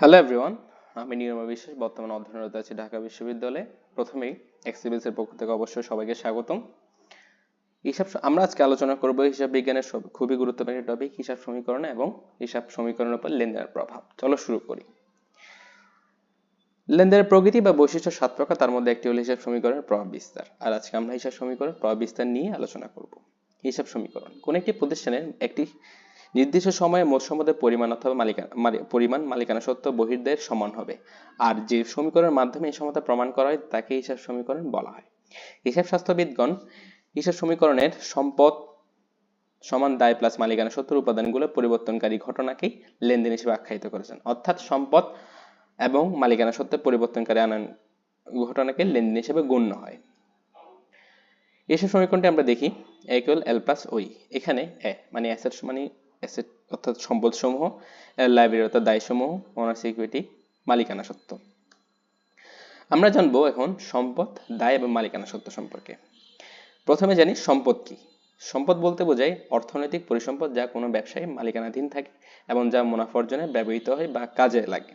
Hello everyone আমি নিরমা বিশ্বাস, বর্তমানে অধ্যয়নরত আছি ঢাকা বিশ্ববিদ্যালয়ে। প্রথমেই এক্সিবিলস এর পক্ষ থেকে অবশ্যই সবাইকে স্বাগতম। হিসাব আমরা আজকে আলোচনা করব হিসাব বিজ্ঞানের খুবই গুরুত্বপূর্ণ টপিক হিসাব সমীকরণ এবং হিসাব সমীকরণের উপর লেনদেনের প্রভাব। চলো শুরু করি। লেনদেনের প্রকৃতি বা বৈশিষ্ট্য সাত প্রকার, তার মধ্যে একটি হলো হিসাব সমীকরণের প্রভাব বিস্তার। আর আজকে আমরা হিসাব সমীকরণ প্রভাব বিস্তার নিয়ে আলোচনা করব। হিসাব সমীকরণ। কোন একটি প্রতিষ্ঠানের একটি নির্দিষ্ট সময়ে মোট সম্পদের পরিমাণ অথবা মালিকানা, মালি- পরিমাণ, মালিকানা সত্ত্ব বহির্দায়ের সমান হবে। আর যে সমীকরণের মাধ্যমে এই সমতা প্রমাণ করা হয়, তাকে হিসাব সমীকরণ বলা হয়। হিসাব শাস্ত্রবিদগণ হিসাব সমীকরণের সম্পদ সমান দায় প্লাস মালিকানা সত্ত্বের উপাদানগুলো পরিবর্তনকারী ঘটনাকেই লেনদেন হিসেবে আখ্যায়িত করেছেন। অর্থাৎ সম্পদ এবং মালিকানা সত্ত্বে পরিবর্তনকারী আনান ঘটনাকে লেনদেন হিসেবে গণ্য হয়। এসব সমীকরণটি আমরা দেখি এ ইকুয়াল এল প্লাস ওই এখানে এ মানে অ্যাসেট মানে অ্যাসেট অর্থাৎ সম্পদ সমূহ এল লাইব্রেরি অর্থাৎ দায় সমূহ ওনার সিকিউরিটি মালিকানা সত্ত্ব। আমরা জানব এখন সম্পদ, দায় এবং মালিকানা সত্ত্ব সম্পর্কে। প্রথমে জানি সম্পদ কি। সম্পদ বলতে বোঝায় অর্থনৈতিক পরিসম্পদ যা কোনো ব্যবসায় মালিকানাধীন থাকে এবং যা মুনাফা অর্জনে ব্যবহৃত হয় বা কাজে লাগে।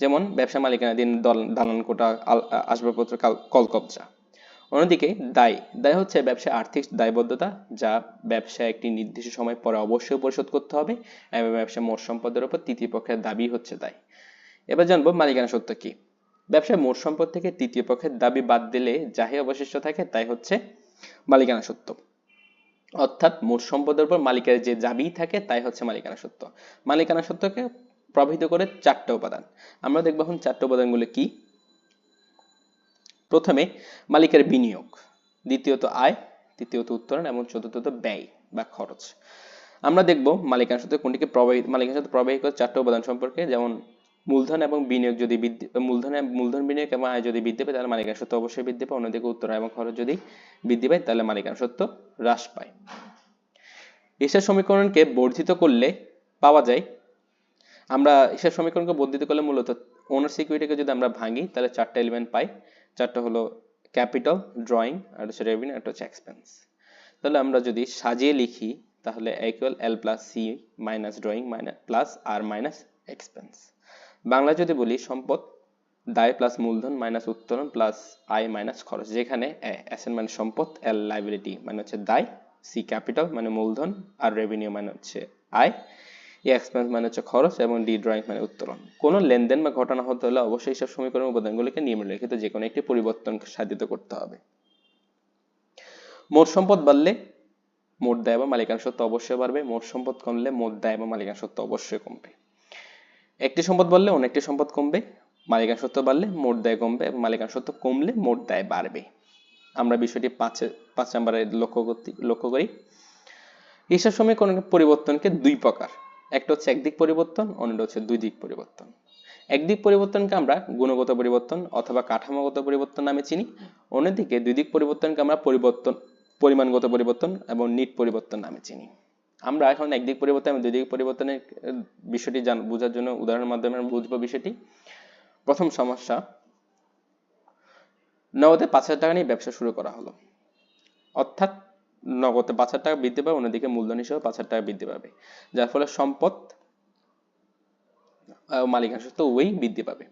যেমন ব্যবসা মালিকানাধীন দল দালান কোটা আসবাবপত্র, কাল- কলকবজা। অন্যদিকে দায় দায় হচ্ছে ব্যবসায় আর্থিক দায়বদ্ধতা, যা ব্যবসায় একটি নির্দিষ্ট সময় পরে অবশ্যই পরিশোধ করতে হবে এবং ব্যবসা মোট সম্পদের উপর তৃতীয় পক্ষের দাবি হচ্ছে দায় এবার জানব মালিকানা সত্য কি? ব্যবসায় মোট সম্পদ থেকে তৃতীয় পক্ষের দাবি বাদ দিলে যাহে অবশিষ্ট থাকে তাই হচ্ছে মালিকানা সত্য। অর্থাৎ মোট সম্পদের উপর মালিকের যে দাবি থাকে তাই হচ্ছে মালিকানা সত্য। মালিকানা সত্যকে প্রভাবিত করে চারটে উপাদান। আমরা দেখব এখন চারটে উপাদানগুলো কি? প্রথমে মালিকের বিনিয়োগ, দ্বিতীয়ত আয়, তৃতীয়ত উত্তোলন এবং চতুর্থত ব্যয় বা খরচ। আমরা দেখব মালিকানা সত্ত্বে কোনটিকে প্রবাহিত মালিকানা সত্ত্বে প্রবাহিত চারটে উপাদান সম্পর্কে, যেমন মূলধন এবং বিনিয়োগ যদি বৃদ্ধি, মূলধন মূলধন বিনিয়োগ এবং আয় যদি বৃদ্ধি পায়, তাহলে মালিকানা সত্ত্ব অবশ্যই বৃদ্ধি পায়। অন্যদিকে উত্তোলন এবং খরচ যদি বৃদ্ধি পায়, তাহলে মালিকানা সত্ত্ব হ্রাস পায়। হিসাব সমীকরণকে বর্ধিত করলে পাওয়া যায়, আমরা হিসাব সমীকরণকে বর্ধিত করলে মূলত ওনার সিকিউরিটিকে যদি আমরা ভাঙি, তাহলে চারটা এলিমেন্ট পাই। চারটা হলো ক্যাপিটাল, ড্রয়িং, আর হচ্ছে রেভিনিউ আর হচ্ছে এক্সপেন্স। তাহলে আমরা যদি সাজিয়ে লিখি, তাহলে equal L plus C minus drawing minus plus R minus expense Bangla যদি বলি, সম্পদ, দায় প্লাস মূলধন মাইনাস উত্তোলন প্লাস আয় মাইনাস খরচ, যেখানে অ্যাসেট মানে সম্পদ এল লাইবিলিটি মানে হচ্ছে দায় সি ক্যাপিটাল মানে মূলধন, আর রেভিনিউ মানে হচ্ছে আয়। এই এক্সপেন্স মানে হচ্ছে খরচ এবং ডি ড্রয়িং মানে উত্তোলন। কোনো লেনদেন বা ঘটনা হতে হলে অবশ্যই সব সমীকরণ উপাদানগুলিকে নিম্নলিখিত যে কোনো একটি পরিবর্তন সাধিত করতে হবে। মোট সম্পদ বাড়লে মোট দায় বা মালিকানা সত্ত্ব অবশ্যই বাড়বে। মোট সম্পদ কমলে মোট দায় বা মালিকানা সত্ত্ব অবশ্যই কমবে। একটি সম্পদ বাড়লে অনেকটি সম্পদ কমবে, মালিকানা সত্ত্ব বাড়লে মোট দায় কমবে এবং মালিকানা সত্ত্ব কমলে মোট দায় বাড়বে। আমরা বিষয়টি পাঁচে পাঁচ নম্বরে লক্ষ্য লক্ষ্য করি। হিসাব সমীকরণের পরিবর্তনকে দুই প্রকার। একটা হচ্ছে একদিক পরিবর্তন, অন্যটা হচ্ছে দুই দিক পরিবর্তন। একদিক পরিবর্তনকে আমরা গুণগত পরিবর্তন অথবা কাঠামোগত পরিবর্তন নামে চিনি। অন্যদিকে দুই দিক পরিবর্তনকে আমরা পরিবর্তন, পরিমাণগত পরিবর্তন এবং নিট পরিবর্তন নামে চিনি। আমরা এখন একদিক পরিবর্তন এবং দুই দিক পরিবর্তনের বিষয়টি জান, বোঝার জন্য উদাহরণের মাধ্যমে বুঝব বিষয়টি। প্রথম সমস্যা, নগদে পাঁচ হাজার টাকা নিয়ে ব্যবসা শুরু করা হলো। অর্থাৎ নগদে পাঁচ হাজার টাকা বৃদ্ধি পাবে, অন্যদিকে মূলধন হিসেবে পাঁচ হাজার টাকা বৃদ্ধি পাবে। যার ফলে সম্পদ মালিকানা সত্ত্ব উভয়ই বৃদ্ধি পাবে।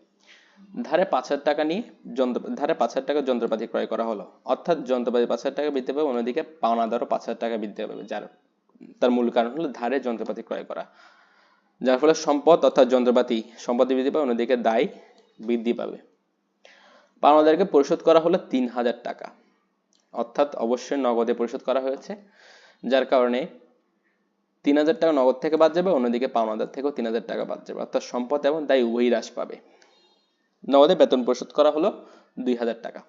ধারে পাঁচ হাজার টাকা নিয়ে যন্ত্র, ধারে পাঁচ হাজার টাকার যন্ত্রপাতি ক্রয় করা হলো। অর্থাৎ যন্ত্রপাতি পাঁচ হাজার টাকা বৃদ্ধি পাবে, অন্যদিকে পাওনাদারও পাঁচ হাজার টাকা বৃদ্ধি পাবে, যার, তার মূল কারণ হলো ধারে যন্ত্রপাতি ক্রয় করা। যার ফলে সম্পদ অর্থাৎ যন্ত্রপাতি সম্পদ বৃদ্ধি পাবে, অন্যদিকে দায় বৃদ্ধি পাবে। পাওনাদারকে পরিশোধ করা হলো তিন হাজার টাকা। অর্থাৎ অবশ্যই নগদে পরিশোধ করা হয়েছে, যার কারণে তিন হাজার টাকা নগদ থেকে বাদ যাবে, অন্যদিকে পাওনাদার থেকেও তিন হাজার টাকা বাদ যাবে। অর্থাৎ সম্পদ এবং দায় উভয়ই হ্রাস পাবে। নগদে বেতন পরিশোধ করা হলো দুই হাজার টাকা।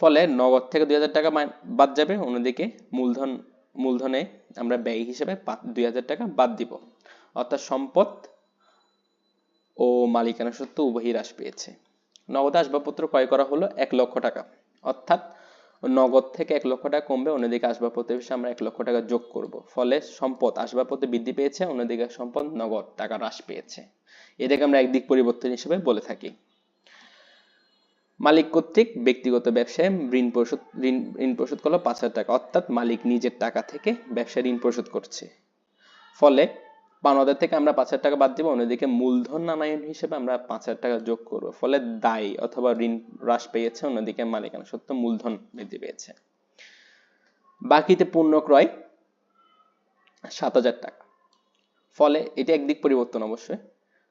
ফলে নগদ থেকে দুই হাজার টাকা বাদ যাবে, অন্যদিকে মূলধন, মূলধনে আমরা ব্যয় হিসেবে দুই হাজার টাকা বাদ দিব। অর্থাৎ সম্পদ ও মালিকানা সত্ত্ব উভয়ই হ্রাস পেয়েছে। নগদ আসবাবপত্র ক্রয় করা হলো এক লক্ষ টাকা। অর্থাৎ নগদ থেকে এক লক্ষ টাকা কমবে, অন্যদিকে আসবাবপত্র হিসেবে আমরা এক লক্ষ টাকা যোগ করব। ফলে সম্পদ আসবাবপত্র বৃদ্ধি পেয়েছে, অন্যদিকে সম্পদ, নগদ টাকা হ্রাস পেয়েছে। এটাকে আমরা একদিক পরিবর্তন হিসেবে বলে থাকি। মালিক কর্তৃক ব্যক্তিগত ব্যবসায় ঋণ পরিশোধ, ঋণ ঋণ পরিশোধ করল পাঁচ হাজার টাকা। অর্থাৎ মালিক নিজের টাকা থেকে ব্যবসায় ঋণ পরিশোধ করছে। ফলে পাওনাদার থেকে আমরা পাঁচ হাজার টাকা বাদ দিব, অন্যদিকে মূলধন নানায়ন হিসেবে আমরা পাঁচ হাজার টাকা যোগ করব। ফলে দায় অথবা ঋণ হ্রাস পেয়েছে, অন্যদিকে মালিকানা সত্ত্ব মূলধন বৃদ্ধি পেয়েছে। বাকিতে পণ্য ক্রয় সাত হাজার টাকা। ফলে এটি একদিক পরিবর্তন অবশ্যই।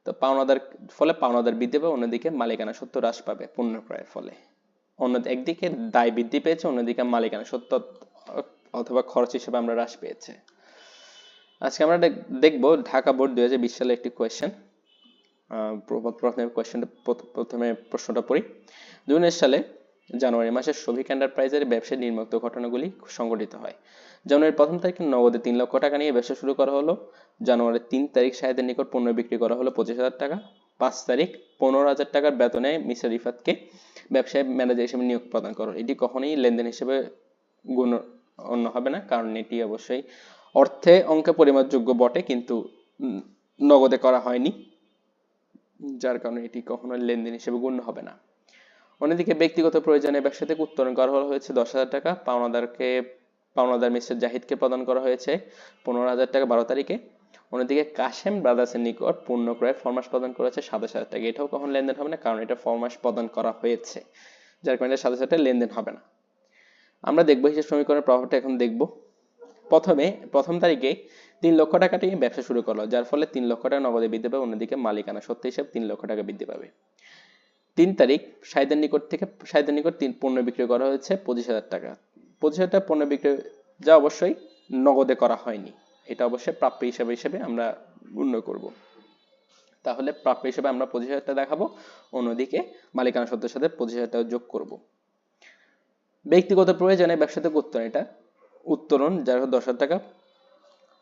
তো পাওনাদার ফলে পাওনাদার বৃদ্ধি পাবে, অন্যদিকে মালিকানা সত্ত্ব হ্রাস পাবে পণ্য ক্রয়ের ফলে। অন্য একদিকে দায় বৃদ্ধি পেয়েছে, অন্যদিকে মালিকানা সত্ত্ব অথবা খরচ হিসেবে আমরা হ্রাস পেয়েছে। আজকে আমরা দেখব ঢাকা বোর্ড দুই হাজার বিশ সালে একটি কোয়েশ্চেন প্রথমে কোয়েশ্চেনটা প্রথমে প্রশ্নটা পড়ি। দুই সালে জানুয়ারি মাসে শফিক এন্টারপ্রাইজের ব্যবসায় নির্মুক্ত ঘটনাগুলি সংঘটিত হয়। জানুয়ারির প্রথম তারিখে নগদে তিন লক্ষ টাকা নিয়ে ব্যবসা শুরু করা হলো। জানুয়ারির তিন তারিখ সাহেদের নিকট পণ্য বিক্রি করা হলো পঁচিশ হাজার টাকা। পাঁচ তারিখ পনেরো হাজার টাকার বেতনে মিস্টার রিফাতকে ব্যবসায় ম্যানেজার হিসেবে নিয়োগ প্রদান করো এটি কখনোই লেনদেন হিসেবে গুণ অন্য হবে না, কারণ এটি অবশ্যই অর্থে অঙ্কে পরিমাপযোগ্য বটে, কিন্তু নগদে করা হয়নি, যার কারণে এটি কখনো লেনদেন হিসেবে গণ্য হবে না। অন্যদিকে ব্যক্তিগত প্রয়োজনে ব্যবসা থেকে উত্তোলন করা হয়েছে দশ হাজার টাকা, পাওনাদারকে পাওনাদার মিস্টার জাহিদকে প্রদান করা হয়েছে পনেরো হাজার টাকা বারো তারিখে। অন্যদিকে কাশেম ব্রাদার্সের নিকট পূর্ণ ক্রয়ের ফরমাস প্রদান করা হয়েছে সাতাশ হাজার টাকা। এটাও কখন লেনদেন হবে না, কারণ এটা ফরমাস প্রদান করা হয়েছে, যার কারণে সাতাশ হাজার টাকা লেনদেন হবে না। আমরা দেখব হিসাব সমীকরণের প্রভাবটা এখন দেখব। প্রথমে, প্রথম তারিখে তিন লক্ষ টাকা থেকে ব্যবসা শুরু করল, যার ফলে তিন লক্ষ টাকা নগদে বৃদ্ধি পাবে, অন্যদিকে মালিকানা সত্য হিসাবে তিন লক্ষ টাকা বৃদ্ধি পাবে। তিন তারিখ, সাইদের নিকট থেকে, সাইদের নিকট তিন পণ্য বিক্রি করা হয়েছে পঁচিশ হাজার টাকা। পঁচিশ হাজার টাকা পণ্য বিক্রি যা অবশ্যই নগদে করা হয়নি। এটা অবশ্যই প্রাপ্য হিসাবে, হিসেবে আমরা গণ্য করব। তাহলে প্রাপ্য হিসেবে আমরা পঁচিশ হাজার টাকা দেখাবো, অন্যদিকে মালিকানা সত্যের সাথে পঁচিশ হাজার টাকা যোগ করব। ব্যক্তিগত প্রয়োজনে ব্যবসাতে উত্তরণ এটা। উত্তরণ যার দশ হাজার টাকা।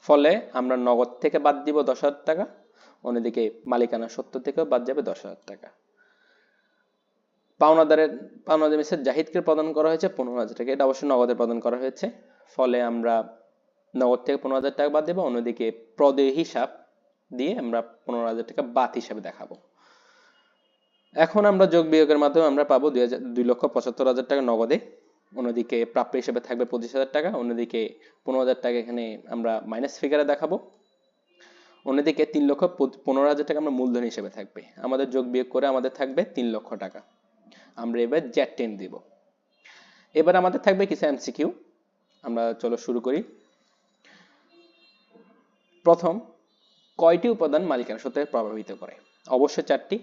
ফলে আমরা নগদ থেকে বাদ দিব দশ হাজার টাকা, অন্যদিকে মালিকানা সত্য থেকেও বাদ যাবে দশ হাজার টাকা। পাওনাদারের পাওনাদার মিসের জাহিদকে প্রদান করা হয়েছে পনেরো হাজার টাকা। এটা অবশ্যই নগদে প্রদান করা হয়েছে। ফলে আমরা নগদ থেকে পনেরো হাজার টাকা বাদ দেবো, অন্যদিকে প্রদেয় হিসাব দিয়ে আমরা পনেরো হাজার টাকা বাদ হিসাবে দেখাবো। এখন আমরা যোগ বিয়োগের মাধ্যমে আমরা পাবো দুই হাজার, দুই লক্ষ পঁচাত্তর হাজার টাকা নগদে। অন্যদিকে প্রাপ্য হিসেবে থাকবে পঁচিশ হাজার টাকা, অন্যদিকে পনেরো হাজার টাকা এখানে আমরা মাইনাস ফিগারে দেখাবো। অন্যদিকে তিন লক্ষ পনেরো হাজার টাকা আমরা মূলধন হিসেবে থাকবে। আমাদের যোগ বিয়োগ করে আমাদের থাকবে তিন লক্ষ টাকা। আমরা এবার জ্যাট টেন দিব। এবার আমাদের থাকবে কিছু এমসিকিউ আমরা চলো শুরু করি। প্রথম, কয়টি উপাদান মালিকানা সত্ত্বে প্রভাবিত করে? অবশ্যই চারটি।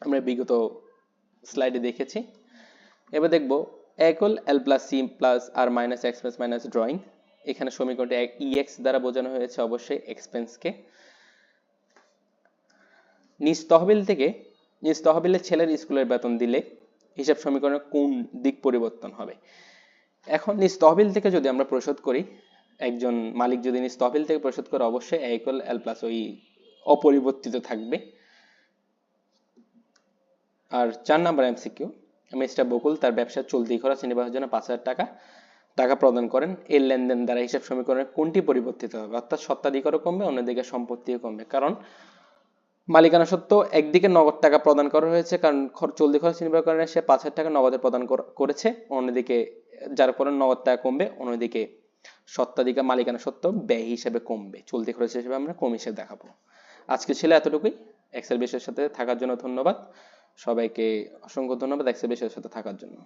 আমরা বিগত স্লাইডে দেখেছি। এবার দেখব equal, L plus C plus R minus X minus drawing. এখানে সমীকরণটি ইএক্স দ্বারা বোঝানো হয়েছে অবশ্যই এক্সপেন্সকে। নিজ তহবিল থেকে, নিজ তহবিলের ছেলের স্কুলের বেতন দিলে হিসাব সমীকরণের কোন দিক পরিবর্তন হবে? এখন নিজ তহবিল থেকে যদি আমরা পরিশোধ করি, একজন মালিক যদি নিজ তহবিল থেকে পরিশোধ করে, অবশ্যই একল, এল প্লাস ওই অপরিবর্তিত থাকবে। আর চার নাম্বার এমসিকিউ মিস্টার বকুল, তার ব্যবসার চলতি খরচ নির্বাহের জন্য পাঁচ হাজার টাকা টাকা প্রদান করেন। এর লেনদেন দ্বারা হিসাব সমীকরণের কোনটি পরিবর্তিত হবে? অর্থাৎ সত্ত্বাধিকারও কমবে, অন্যদিকে সম্পত্তিও কমবে। কারণ মালিকানা সত্ত্বেও একদিকে নগদ টাকা প্রদান করা হয়েছে, কারণ চলতি খরচ নির্বাহ কারণে সে পাঁচ হাজার টাকা নগদে প্রদান করেছে। অন্যদিকে যার ফলে নগদ টাকা কমবে, অন্যদিকে সত্ত্বাধিকার মালিকানা সত্ত্ব ব্যয় হিসেবে কমবে। চলতি খরচ হিসেবে আমরা কম হিসেবে দেখাবো। আজকে ছিল এতটুকুই। এক্সেল বিষয়ের সাথে থাকার জন্য ধন্যবাদ। সবাইকে অসংখ্য ধন্যবাদ এক্সিবিশনের সাথে থাকার জন্য।